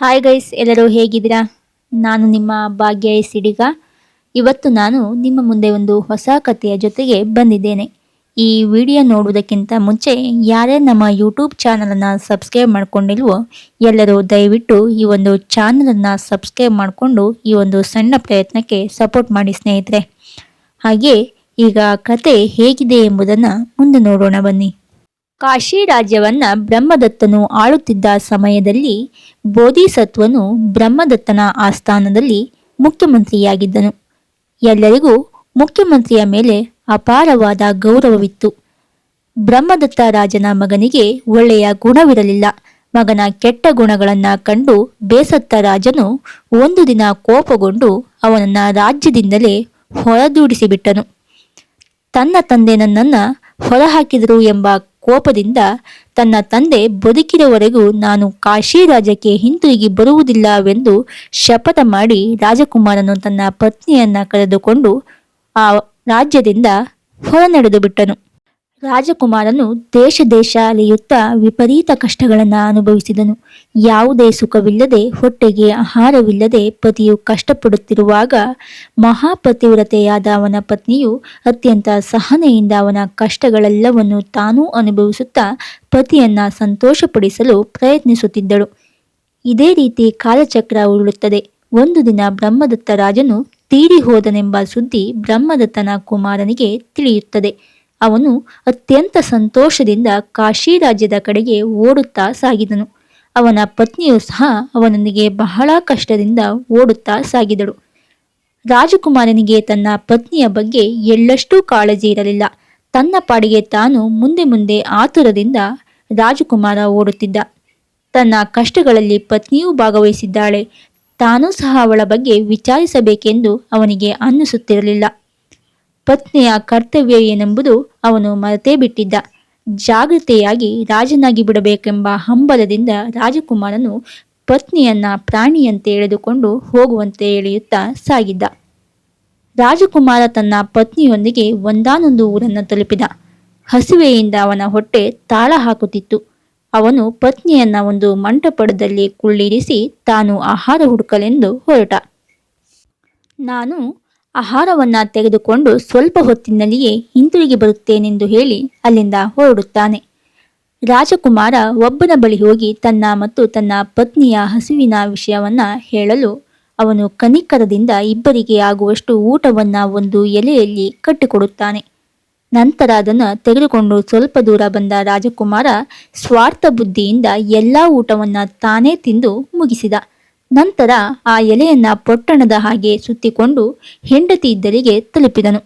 Hi guys ಎಲ್ಲರೂ ಹೇಗಿದ್ದೀರಾ? ನಾನು ನಿಮ್ಮ ಭಾಗ್ಯ ಸಿಡಿಗ. ಇವತ್ತು ನಾನು ನಿಮ್ಮ ಮುಂದೆ ಒಂದು ಹೊಸ ಕಥೆಯ ಜೊತೆಗೆ ಬಂದಿದ್ದೇನೆ. ಈ ವಿಡಿಯೋ ನೋಡುವುದಕ್ಕಿಂತ ಮುಂಚೆ ಯಾರೇ ನಮ್ಮ ಯೂಟ್ಯೂಬ್ ಚಾನಲನ್ನು ಸಬ್ಸ್ಕ್ರೈಬ್ ಮಾಡಿಕೊಂಡಿಲ್ವೋ, ಎಲ್ಲರೂ ದಯವಿಟ್ಟು ಈ ಒಂದು ಚಾನಲನ್ನು ಸಬ್ಸ್ಕ್ರೈಬ್ ಮಾಡಿಕೊಂಡು ಈ ಒಂದು ಸಣ್ಣ ಪ್ರಯತ್ನಕ್ಕೆ ಸಪೋರ್ಟ್ ಮಾಡಿ ಸ್ನೇಹಿತರೆ. ಹಾಗೆ ಈಗ ಕತೆ ಹೇಗಿದೆ ಎಂಬುದನ್ನು ಮುಂದೆ ನೋಡೋಣ ಬನ್ನಿ. ಕಾಶಿ ರಾಜ್ಯವನ್ನ ಬ್ರಹ್ಮದತ್ತನು ಆಳುತ್ತಿದ್ದ ಸಮಯದಲ್ಲಿ ಬೋಧಿಸತ್ವನು ಬ್ರಹ್ಮದತ್ತನ ಆಸ್ಥಾನದಲ್ಲಿ ಮುಖ್ಯಮಂತ್ರಿಯಾಗಿದ್ದನು. ಎಲ್ಲರಿಗೂ ಮುಖ್ಯಮಂತ್ರಿಯ ಮೇಲೆ ಅಪಾರವಾದ ಗೌರವವಿತ್ತು. ಬ್ರಹ್ಮದತ್ತ ರಾಜನ ಮಗನಿಗೆ ಒಳ್ಳೆಯ ಗುಣವಿರಲಿಲ್ಲ. ಮಗನ ಕೆಟ್ಟ ಗುಣಗಳನ್ನ ಕಂಡು ಬೇಸತ್ತ ರಾಜನು ಒಂದು ದಿನ ಕೋಪಗೊಂಡು ಅವನನ್ನ ರಾಜ್ಯದಿಂದಲೇ ಹೊರದೂಡಿಸಿಬಿಟ್ಟನು. ತನ್ನ ತಂದೆ ನನ್ನನ್ನು ಹೊರಹಾಕಿದರು ಎಂಬ ಕೋಪದಿಂದ ತನ್ನ ತಂದೆ ಬದುಕಿದವರೆಗೂ ನಾನು ಕಾಶಿ ರಾಜ್ಯಕ್ಕೆ ಹಿಂತಿರುಗಿ ಬರುವುದಿಲ್ಲವೆಂದು ಶಪಥ ಮಾಡಿ ರಾಜಕುಮಾರನು ತನ್ನ ಪತ್ನಿಯನ್ನ ಕರೆದುಕೊಂಡು ಆ ರಾಜ್ಯದಿಂದ ಹೊರನಡೆದು ಬಿಟ್ಟನು ರಾಜಕುಮಾರನು ದೇಶ ದೇಶ ಅಲೆಯುತ್ತಾ ವಿಪರೀತ ಕಷ್ಟಗಳನ್ನು ಅನುಭವಿಸಿದನು. ಯಾವುದೇ ಸುಖವಿಲ್ಲದೆ, ಹೊಟ್ಟೆಗೆ ಆಹಾರವಿಲ್ಲದೆ ಪತಿಯು ಕಷ್ಟಪಡುತ್ತಿರುವಾಗ ಮಹಾಪತಿವ್ರತೆಯಾದ ಅವನ ಪತ್ನಿಯು ಅತ್ಯಂತ ಸಹನೆಯಿಂದ ಅವನ ಕಷ್ಟಗಳೆಲ್ಲವನ್ನು ತಾನೂ ಅನುಭವಿಸುತ್ತಾ ಪತಿಯನ್ನ ಸಂತೋಷಪಡಿಸಲು ಪ್ರಯತ್ನಿಸುತ್ತಿದ್ದಳು. ಇದೇ ರೀತಿ ಕಾಲಚಕ್ರ ಉರುಳುತ್ತದೆ. ಒಂದು ದಿನ ಬ್ರಹ್ಮದತ್ತ ರಾಜನು ತೀರಿ ಹೋದನೆಂಬ ಸುದ್ದಿ ಬ್ರಹ್ಮದತ್ತನ ಕುಮಾರನಿಗೆ ತಿಳಿಯುತ್ತದೆ. ಅವನು ಅತ್ಯಂತ ಸಂತೋಷದಿಂದ ಕಾಶಿ ರಾಜ್ಯದ ಕಡೆಗೆ ಓಡುತ್ತಾ ಸಾಗಿದನು. ಅವನ ಪತ್ನಿಯು ಸಹ ಅವನೊಂದಿಗೆ ಬಹಳ ಕಷ್ಟದಿಂದ ಓಡುತ್ತಾ ಸಾಗಿದಳು. ರಾಜಕುಮಾರನಿಗೆ ತನ್ನ ಪತ್ನಿಯ ಬಗ್ಗೆ ಎಳ್ಳಷ್ಟೂ ಕಾಳಜಿ ಇರಲಿಲ್ಲ. ತನ್ನ ಪಾಡಿಗೆ ತಾನು ಮುಂದೆ ಮುಂದೆ ಆತುರದಿಂದ ರಾಜಕುಮಾರ ಓಡುತ್ತಿದ್ದ. ತನ್ನ ಕಷ್ಟಗಳಲ್ಲಿ ಪತ್ನಿಯೂ ಭಾಗವಹಿಸಿದ್ದಾಳೆ. ತಾನೂ ಸಹ ಅವಳ ಬಗ್ಗೆ ವಿಚಾರಿಸಬೇಕೆಂದು ಅವನಿಗೆ ಅನ್ನಿಸುತ್ತಿರಲಿಲ್ಲ. ಪತ್ನಿಯ ಕರ್ತವ್ಯ ಏನೆಂಬುದು ಅವನು ಮರೆತೇ ಬಿಟ್ಟಿದ್ದ. ಜಾಗೃತೆಯಾಗಿ ರಾಜನಾಗಿ ಬಿಡಬೇಕೆಂಬ ಹಂಬಲದಿಂದ ರಾಜಕುಮಾರನು ಪತ್ನಿಯನ್ನ ಪ್ರಾಣಿಯಂತೆ ಎಳೆದುಕೊಂಡು ಹೋಗುವಂತೆ ಎಳೆಯುತ್ತಾ ಸಾಗಿದ್ದ. ರಾಜಕುಮಾರ ತನ್ನ ಪತ್ನಿಯೊಂದಿಗೆ ಒಂದಾನೊಂದು ಊರನ್ನು ತಲುಪಿದ. ಹಸಿವೆಯಿಂದ ಅವನ ಹೊಟ್ಟೆ ತಾಳ ಹಾಕುತ್ತಿತ್ತು. ಅವನು ಪತ್ನಿಯನ್ನ ಒಂದು ಮಂಟಪದಲ್ಲಿ ಕುಳ್ಳಿರಿಸಿ ತಾನು ಆಹಾರ ಹುಡುಕಲೆಂದು ಹೊರಟ. ನಾನು ಆಹಾರವನ್ನ ತೆಗೆದುಕೊಂಡು ಸ್ವಲ್ಪ ಹೊತ್ತಿನಲ್ಲಿಯೇ ಹಿಂತಿರುಗಿ ಬರುತ್ತೇನೆಂದು ಹೇಳಿ ಅಲ್ಲಿಂದ ಹೊರಡುತ್ತಾನೆ. ರಾಜಕುಮಾರ ಒಬ್ಬನ ಬಳಿ ಹೋಗಿ ತನ್ನ ಮತ್ತು ತನ್ನ ಪತ್ನಿಯ ಹಸುವಿನ ವಿಷಯವನ್ನ ಹೇಳಲು ಅವನು ಕನಿಕರದಿಂದ ಇಬ್ಬರಿಗೆ ಆಗುವಷ್ಟು ಊಟವನ್ನ ಒಂದು ಎಲೆಯಲ್ಲಿ ಕಟ್ಟಿಕೊಡುತ್ತಾನೆ. ನಂತರ ಅದನ್ನು ತೆಗೆದುಕೊಂಡು ಸ್ವಲ್ಪ ದೂರ ಬಂದ ರಾಜಕುಮಾರ ಸ್ವಾರ್ಥ ಬುದ್ಧಿಯಿಂದ ಎಲ್ಲಾ ಊಟವನ್ನ ತಾನೇ ತಿಂದು ಮುಗಿಸಿದ. ನಂತರ ಆ ಎಲೆಯನ್ನ ಪೊಟ್ಟಣದ ಹಾಗೆ ಸುತ್ತಿಕೊಂಡು ಹೆಂಡತಿ ಇದ್ದರಿಗೆ ತಲುಪಿದನು.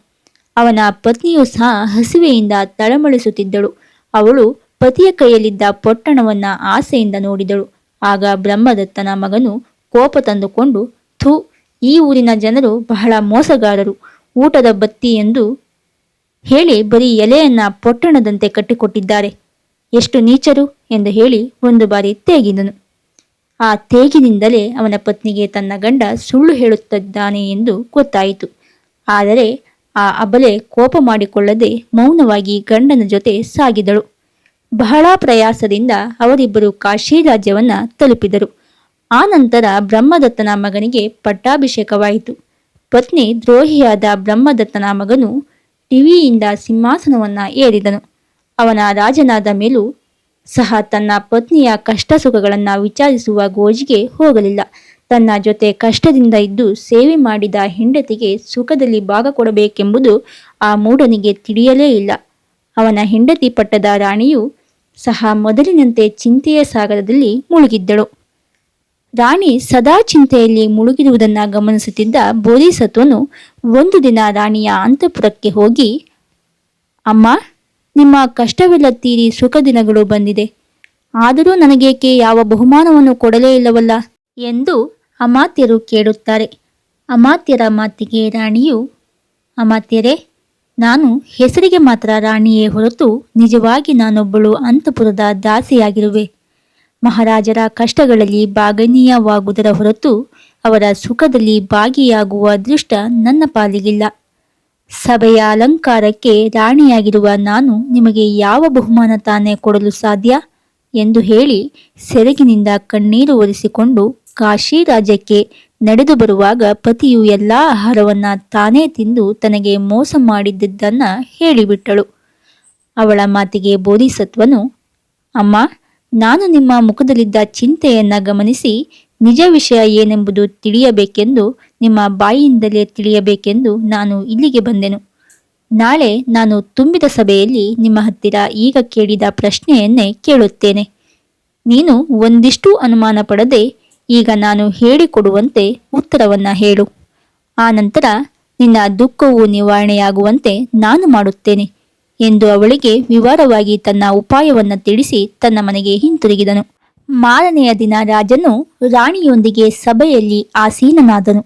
ಅವನ ಪತ್ನಿಯು ಸಹ ಹಸಿವೆಯಿಂದ ತಳಮಳಿಸುತ್ತಿದ್ದಳು. ಅವಳು ಪತಿಯ ಕೈಯಲ್ಲಿದ್ದ ಪೊಟ್ಟಣವನ್ನ ಆಸೆಯಿಂದ ನೋಡಿದಳು. ಆಗ ಬ್ರಹ್ಮದತ್ತನ ಮಗನು ಕೋಪ ತಂದುಕೊಂಡು, ಥೂ, ಈ ಊರಿನ ಜನರು ಬಹಳ ಮೋಸಗಾರರು. ಊಟದ ಬತ್ತಿ ಎಂದು ಹೇಳಿ ಬರೀ ಎಲೆಯನ್ನ ಪೊಟ್ಟಣದಂತೆ ಕಟ್ಟಿಕೊಟ್ಟಿದ್ದಾರೆ. ಎಷ್ಟು ನೀಚರು ಎಂದು ಹೇಳಿ ಒಂದು ಬಾರಿ ತೇಗಿದನು. ಆ ತೇಗಿನಿಂದಲೇ ಅವನ ಪತ್ನಿಗೆ ತನ್ನ ಗಂಡ ಸುಳ್ಳು ಹೇಳುತ್ತಿದ್ದಾನೆ ಎಂದು ಗೊತ್ತಾಯಿತು. ಆದರೆ ಆ ಅಬಲೆ ಕೋಪ ಮಾಡಿಕೊಳ್ಳದೆ ಮೌನವಾಗಿ ಗಂಡನ ಜೊತೆ ಸಾಗಿದಳು. ಬಹಳ ಪ್ರಯಾಸದಿಂದ ಅವರಿಬ್ಬರು ಕಾಶಿ ರಾಜ್ಯವನ್ನ ತಲುಪಿದರು. ಆ ನಂತರ ಬ್ರಹ್ಮದತ್ತನ ಮಗನಿಗೆ ಪಟ್ಟಾಭಿಷೇಕವಾಯಿತು. ಪತ್ನಿ ದ್ರೋಹಿಯಾದ ಬ್ರಹ್ಮದತ್ತನ ಮಗನು ಟಿವಿಯಿಂದ ಸಿಂಹಾಸನವನ್ನ ಏರಿದನು. ಅವನ ರಾಜನಾದ ಮೇಲೂ ಸಹ ತನ್ನ ಪತ್ನಿಯ ಕಷ್ಟ ಸುಖಗಳನ್ನು ವಿಚಾರಿಸುವ ಗೋಜಿಗೆ ಹೋಗಲಿಲ್ಲ. ತನ್ನ ಜೊತೆ ಕಷ್ಟದಿಂದ ಇದ್ದು ಸೇವೆ ಮಾಡಿದ ಹೆಂಡತಿಗೆ ಸುಖದಲ್ಲಿ ಭಾಗ ಕೊಡಬೇಕೆಂಬುದು ಆ ಮೂಢನಿಗೆ ತಿಳಿಯಲೇ ಇಲ್ಲ. ಅವನ ಹೆಂಡತಿ ಪಟ್ಟದ ರಾಣಿಯು ಸಹ ಮೊದಲಿನಂತೆ ಚಿಂತೆಯ ಸಾಗರದಲ್ಲಿ ಮುಳುಗಿದ್ದಳು. ರಾಣಿ ಸದಾ ಚಿಂತೆಯಲ್ಲಿ ಮುಳುಗಿರುವುದನ್ನು ಗಮನಿಸುತ್ತಿದ್ದ ಬೋಧಿಸತ್ವನು ಒಂದು ದಿನ ರಾಣಿಯ ಅಂತಃಪುರಕ್ಕೆ ಹೋಗಿ, ಅಮ್ಮ ನಿಮ್ಮ ಕಷ್ಟವೆಲ್ಲ ತೀರಿ ಸುಖ ದಿನಗಳು ಬಂದಿದೆ. ಆದರೂ ನನಗೇಕೆ ಯಾವ ಬಹುಮಾನವನ್ನು ಕೊಡಲೇ ಇಲ್ಲವಲ್ಲ? ಎಂದು ಅಮಾತ್ಯರು ಕೇಳುತ್ತಾರೆ. ಅಮಾತ್ಯರ ಮಾತಿಗೆ ರಾಣಿಯು, ಅಮಾತ್ಯರೇ, ನಾನು ಹೆಸರಿಗೆ ಮಾತ್ರ ರಾಣಿಯೇ ಹೊರತು ನಿಜವಾಗಿ ನಾನೊಬ್ಬಳು ಅಂತಪುರದ ದಾಸಿಯಾಗಿರುವೆ. ಮಹಾರಾಜರ ಕಷ್ಟಗಳಲ್ಲಿ ಭಾಗನೀಯವಾಗುವುದರ ಹೊರತು ಅವರ ಸುಖದಲ್ಲಿ ಭಾಗಿಯಾಗುವ ಅದೃಷ್ಟ ನನ್ನ ಪಾಲಿಗಿಲ್ಲ. ಸಭೆಯ ಅಲಂಕಾರಕ್ಕೆ ರಾಣಿಯಾಗಿರುವ ನಾನು ನಿಮಗೆ ಯಾವ ಬಹುಮಾನ ತಾನೇ ಕೊಡಲು ಸಾಧ್ಯ? ಎಂದು ಹೇಳಿ ಸೆರಗಿನಿಂದ ಕಣ್ಣೀರು ಒರೆಸಿಕೊಂಡು ಕಾಶಿ ರಾಜ್ಯಕ್ಕೆ ನಡೆದು ಬರುವಾಗ ಪತಿಯು ಎಲ್ಲ ಆಹಾರವನ್ನ ತಾನೇ ತಿಂದು ತನಗೆ ಮೋಸ ಮಾಡಿದ್ದನ್ನ ಹೇಳಿಬಿಟ್ಟಳು. ಅವಳ ಮಾತಿಗೆ ಬೋಧಿಸತ್ವನು, ಅಮ್ಮ, ನಾನು ನಿಮ್ಮ ಮುಖದಲ್ಲಿದ್ದ ಚಿಂತೆಯನ್ನ ಗಮನಿಸಿ ನಿಜ ವಿಷಯ ಏನೆಂಬುದು ತಿಳಿಯಬೇಕೆಂದು ನಿಮ್ಮ ಬಾಯಿಯಿಂದಲೇ ತಿಳಿಯಬೇಕೆಂದು ನಾನು ಇಲ್ಲಿಗೆ ಬಂದೆನು. ನಾಳೆ ನಾನು ತುಂಬಿದ ಸಭೆಯಲ್ಲಿ ನಿಮ್ಮ ಹತ್ತಿರ ಈಗ ಕೇಳಿದ ಪ್ರಶ್ನೆಯನ್ನೇ ಕೇಳುತ್ತೇನೆ. ನೀನು ಒಂದಿಷ್ಟು ಅನುಮಾನ ಪಡದೆ ಈಗ ನಾನು ಹೇಳಿಕೊಡುವಂತೆ ಉತ್ತರವನ್ನ ಹೇಳು. ಆ ನಂತರ ನಿನ್ನ ದುಃಖವು ನಿವಾರಣೆಯಾಗುವಂತೆ ನಾನು ಮಾಡುತ್ತೇನೆ ಎಂದು ಅವಳಿಗೆ ವಿವರವಾಗಿ ತನ್ನ ಉಪಾಯವನ್ನ ತಿಳಿಸಿ ತನ್ನ ಮನೆಗೆ ಹಿಂತಿರುಗಿದನು. ಮಾರನೆಯ ದಿನ ರಾಜನು ರಾಣಿಯೊಂದಿಗೆ ಸಭೆಯಲ್ಲಿ ಆಸೀನನಾದನು.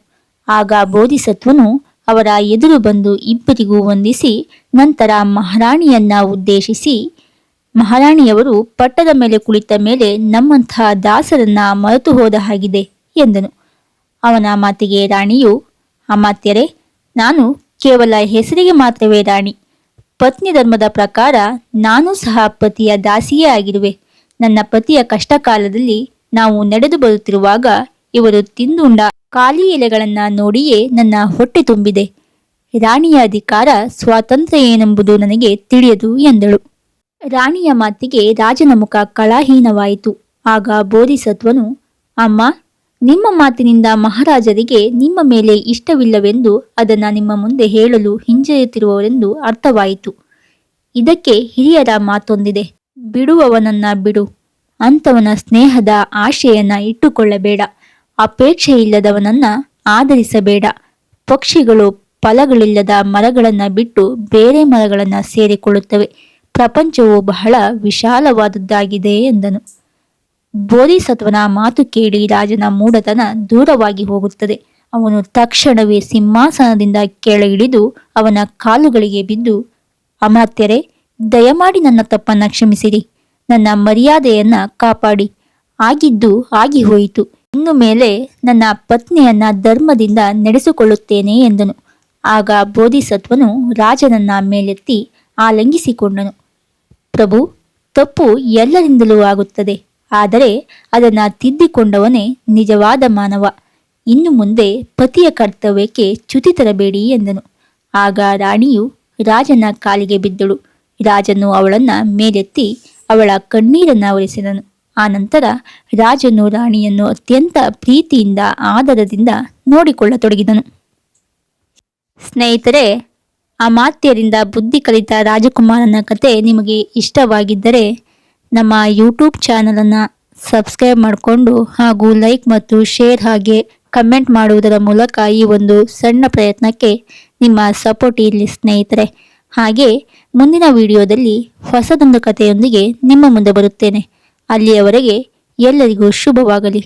ಆಗ ಬೋಧಿಸತ್ವನು ಅವರ ಎದುರು ಬಂದು ಇಬ್ಬರಿಗೂ ವಂದಿಸಿ ನಂತರ ಮಹಾರಾಣಿಯನ್ನ ಉದ್ದೇಶಿಸಿ, ಮಹಾರಾಣಿಯವರು ಪಟ್ಟದ ಮೇಲೆ ಕುಳಿತ ಮೇಲೆ ನಮ್ಮಂಥ ದಾಸರನ್ನ ಮರೆತು ಹೋದ ಹಾಗಿದೆ ಎಂದನು. ಅವನ ಮಾತಿಗೆ ರಾಣಿಯು ಅಮಾತ್ಯರೇ ನಾನು ಕೇವಲ ಹೆಸರಿಗೆ ಮಾತ್ರವೇ ರಾಣಿ. ಪತ್ನಿ ಧರ್ಮದ ಪ್ರಕಾರ ನಾನು ಸಹ ಪತಿಯ ದಾಸಿಯೇ ಆಗಿರುವೆ. ನನ್ನ ಪತಿಯ ಕಷ್ಟ ಕಾಲದಲ್ಲಿ ನಾವು ನಡೆದು ಬರುತ್ತಿರುವಾಗ ಇವರು ತಿಂದುಂಡ ಖಾಲಿ ಎಲೆಗಳನ್ನ ನೋಡಿಯೇ ನನ್ನ ಹೊಟ್ಟೆ ತುಂಬಿದೆ. ರಾಣಿಯ ಅಧಿಕಾರ ಸ್ವಾತಂತ್ರ್ಯ ಏನೆಂಬುದು ನನಗೆ ತಿಳಿಯದು ಎಂದಳು. ರಾಣಿಯ ಮಾತಿಗೆ ರಾಜನ ಮುಖ ಕಳಾಹೀನವಾಯಿತು. ಆಗ ಬೋಧಿಸತ್ವನು, ಅಮ್ಮ, ನಿಮ್ಮ ಮಾತಿನಿಂದ ಮಹಾರಾಜರಿಗೆ ನಿಮ್ಮ ಮೇಲೆ ಇಷ್ಟವಿಲ್ಲವೆಂದು ಅದನ್ನ ನಿಮ್ಮ ಮುಂದೆ ಹೇಳಲು ಹಿಂಜರಿಯುತ್ತಿರುವವರೆಂದು ಅರ್ಥವಾಯಿತು. ಇದಕ್ಕೆ ಹಿರಿಯರ ಮಾತೊಂದಿದೆ. ಬಿಡುವವನನ್ನ ಬಿಡು. ಅಂಥವನ ಸ್ನೇಹದ ಆಶೆಯನ್ನ ಇಟ್ಟುಕೊಳ್ಳಬೇಡ. ಅಪೇಕ್ಷೆ ಇಲ್ಲದವನನ್ನ ಆದರಿಸಬೇಡ ಪಕ್ಷಿಗಳು ಫಲಗಳಿಲ್ಲದ ಮರಗಳನ್ನು ಬಿಟ್ಟು ಬೇರೆ ಮರಗಳನ್ನು ಸೇರಿಕೊಳ್ಳುತ್ತವೆ. ಪ್ರಪಂಚವು ಬಹಳ ವಿಶಾಲವಾದದ್ದಾಗಿದೆ ಎಂದನು. ಬೋಧಿಸತ್ವನ ಮಾತು ಕೇಳಿ ರಾಜನ ಮೂಢತನ ದೂರವಾಗಿ ಹೋಗುತ್ತದೆ. ಅವನು ತಕ್ಷಣವೇ ಸಿಂಹಾಸನದಿಂದ ಕೆಳಗಿಳಿದು ಅವನ ಕಾಲುಗಳಿಗೆ ಬಿದ್ದು ಅಮಾತ್ಯರೇ ದಯಮಾಡಿ ನನ್ನ ತಪ್ಪನ್ನು ಕ್ಷಮಿಸಿರಿ. ನನ್ನ ಮರ್ಯಾದೆಯನ್ನು ಕಾಪಾಡಿ. ಆಗಿದ್ದು ಆಗಿ ಹೋಯಿತು. ಇನ್ನು ಮೇಲೆ ನನ್ನ ಪತ್ನಿಯನ್ನ ಧರ್ಮದಿಂದ ನಡೆಸಿಕೊಳ್ಳುತ್ತೇನೆ ಎಂದನು. ಆಗ ಬೋಧಿಸತ್ವನು ರಾಜನನ್ನ ಮೇಲೆತ್ತಿ ಆಲಂಗಿಸಿಕೊಂಡನು. ಪ್ರಭು, ತಪ್ಪು ಎಲ್ಲರಿಂದಲೂ ಆಗುತ್ತದೆ. ಆದರೆ ಅದನ್ನು ತಿದ್ದಿಕೊಂಡವನೇ ನಿಜವಾದ ಮಾನವ. ಇನ್ನು ಮುಂದೆ ಪತಿಯ ಕರ್ತವ್ಯಕ್ಕೆ ಚ್ಯುತಿ ತರಬೇಡಿ ಎಂದನು. ಆಗ ರಾಣಿಯು ರಾಜನ ಕಾಲಿಗೆ ಬಿದ್ದಳು. ರಾಜನು ಅವಳನ್ನ ಮೇಲೆತ್ತಿ ಅವಳ ಕಣ್ಣೀರನ್ನ ಒರೆಸಿದನು. ಆನಂತರ ರಾಜನು ರಾಣಿಯನ್ನು ಅತ್ಯಂತ ಪ್ರೀತಿಯಿಂದ, ಆದರದಿಂದ ನೋಡಿಕೊಳ್ಳತೊಡಗಿದನು. ಸ್ನೇಹಿತರೆ ಅಮಾತ್ಯರಿಂದ ಬುದ್ಧಿ ಕಲಿತ ರಾಜಕುಮಾರನ ಕತೆ ನಿಮಗೆ ಇಷ್ಟವಾಗಿದ್ದರೆ ನಮ್ಮ ಯೂಟ್ಯೂಬ್ ಚಾನಲನ್ನು ಸಬ್ಸ್ಕ್ರೈಬ್ ಮಾಡಿಕೊಂಡು ಹಾಗೂ ಲೈಕ್ ಮತ್ತು ಶೇರ್ ಹಾಗೆ ಕಮೆಂಟ್ ಮಾಡುವುದರ ಮೂಲಕ ಈ ಒಂದು ಸಣ್ಣ ಪ್ರಯತ್ನಕ್ಕೆ ನಿಮ್ಮ ಸಪೋರ್ಟ್ ಇರಲಿ ಸ್ನೇಹಿತರೆ. ಹಾಗೆ ಮುಂದಿನ ವಿಡಿಯೋದಲ್ಲಿ ಹೊಸದೊಂದು ಕಥೆಯೊಂದಿಗೆ ನಿಮ್ಮ ಮುಂದೆ ಬರುತ್ತೇನೆ. ಅಲ್ಲಿಯವರೆಗೆ ಎಲ್ಲರಿಗೂ ಶುಭವಾಗಲಿ.